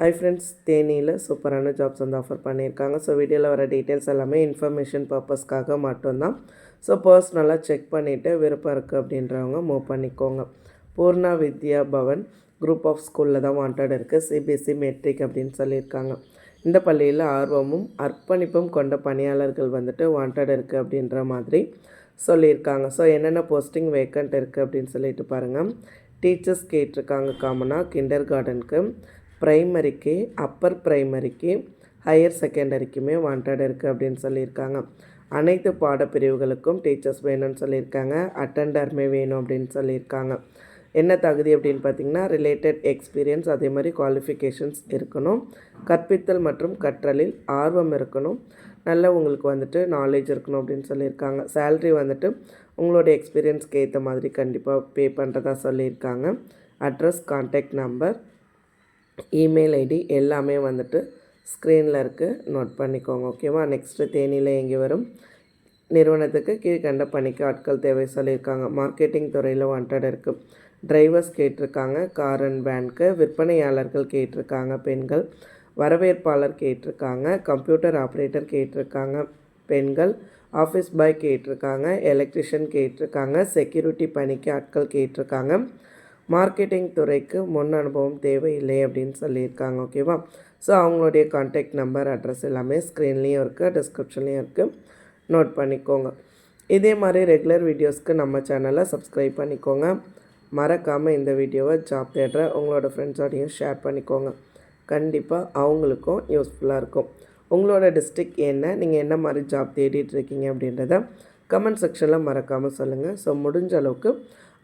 Hi friends தேனியில் சூப்பரான jobs வந்து ஆஃபர் பண்ணியிருக்காங்க. ஸோ வீடியோவில் வர டீட்டெயில்ஸ் எல்லாமே இன்ஃபர்மேஷன் பர்பஸ்க்காக மட்டும்தான். ஸோ பர்சனலாக செக் பண்ணிவிட்டு விருப்பம் இருக்குது அப்படின்றவங்க மூவ் பண்ணிக்கோங்க. பூர்ணா வித்யா பவன் குரூப் ஆஃப் ஸ்கூலில் தான் வாண்டட் இருக்குது சிபிஎஸ்சி மெட்ரிக் அப்படின்னு சொல்லியிருக்காங்க. இந்த பள்ளியில் ஆர்வமும் அர்ப்பணிப்பும் கொண்ட பணியாளர்கள் வந்துட்டு வாண்டட் இருக்குது அப்படின்ற மாதிரி சொல்லியிருக்காங்க. ஸோ என்னென்ன போஸ்டிங் வேக்கண்ட் இருக்குது அப்படின்னு சொல்லிட்டு பாருங்கள் டீச்சர்ஸ் கேட்டிருக்காங்க காமனாக கிண்டர் கார்டனுக்கு ப்ரைமரிக்கு அப்பர் ப்ரைமரிக்கு ஹையர் செகண்டரிக்குமே வாண்டட் இருக்குது அப்படின்னு சொல்லியிருக்காங்க. அனைத்து பாடப்பிரிவுகளுக்கும் டீச்சர்ஸ் வேணும்னு சொல்லியிருக்காங்க. அட்டண்டருமே வேணும் அப்படின்னு சொல்லியிருக்காங்க. என்ன தகுதி அப்படின்னு பார்த்தீங்கன்னா ரிலேட்டட் எக்ஸ்பீரியன்ஸ் அதே மாதிரி குவாலிஃபிகேஷன்ஸ் இருக்கணும். கற்பித்தல் மற்றும் கற்றலில் ஆர்வம் இருக்கணும். நல்ல உங்களுக்கு வந்துட்டு நாலேஜ் இருக்கணும் அப்படின்னு சொல்லியிருக்காங்க. சேல்ரி வந்துட்டு உங்களோட எக்ஸ்பீரியன்ஸ்க்கு ஏற்ற மாதிரி கண்டிப்பாக பே பண்ணுறதா சொல்லியிருக்காங்க. Address contact number email ID எல்லாமே வந்துட்டு ஸ்க்ரீனில் இருக்குது நோட் பண்ணிக்கோங்க ஓகேவா? நெக்ஸ்ட்டு தேனியில் எங்கே வரும். நிறுவனத்துக்கு கீழ்கண்ட பணிக்கு ஆட்கள் தேவை சொல்லியிருக்காங்க. மார்க்கெட்டிங் துறையில் வாண்டட் இருக்குது டிரைவர்ஸ் கேட்டிருக்காங்க கார் அண்ட் வேனுக்கு விற்பனையாளர்கள் கேட்டிருக்காங்க பெண்கள். வரவேற்பாளர் கேட்டிருக்காங்க கம்ப்யூட்டர் ஆப்ரேட்டர் கேட்டிருக்காங்க பெண்கள். ஆஃபீஸ் பாய் கேட்டிருக்காங்க எலக்ட்ரிஷியன் கேட்டிருக்காங்க செக்யூரிட்டி பணிக்கு ஆட்கள் கேட்டிருக்காங்க. மார்க்கெட்டிங் துறைக்கு முன் அனுபவம் தேவையில்லை அப்படின்னு சொல்லியிருக்காங்க ஓகேவா? ஸோ அவங்களுடைய கான்டாக்ட் நம்பர் அட்ரஸ் எல்லாமே ஸ்க்ரீன்லேயும் இருக்குது டிஸ்கிரிப்ஷன்லேயும் இருக்குது நோட் பண்ணிக்கோங்க. இதே மாதிரி ரெகுலர் வீடியோஸ்க்கு நம்ம சேனலை சப்ஸ்கிரைப் பண்ணிக்கோங்க. மறக்காமல் இந்த வீடியோவை ஜாப் தேடுற உங்களோட ஃப்ரெண்ட்ஸோடையும் ஷேர் பண்ணிக்கோங்க. கண்டிப்பாக அவங்களுக்கும் யூஸ்ஃபுல்லாக இருக்கும். உங்களோட டிஸ்ட்ரிக் என்ன? நீங்கள் என்ன மாதிரி ஜாப் தேடிட்டுருக்கீங்க அப்படின்றத கமெண்ட் செக்ஷனில் மறக்காமல் சொல்லுங்கள் ஸோ முடிஞ்ச அளவுக்கு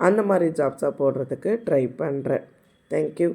அந்த மாதிரி ஜாப்ஸாக போடுறதுக்கு ட்ரை பண்ணுறேன் தேங்க்யூ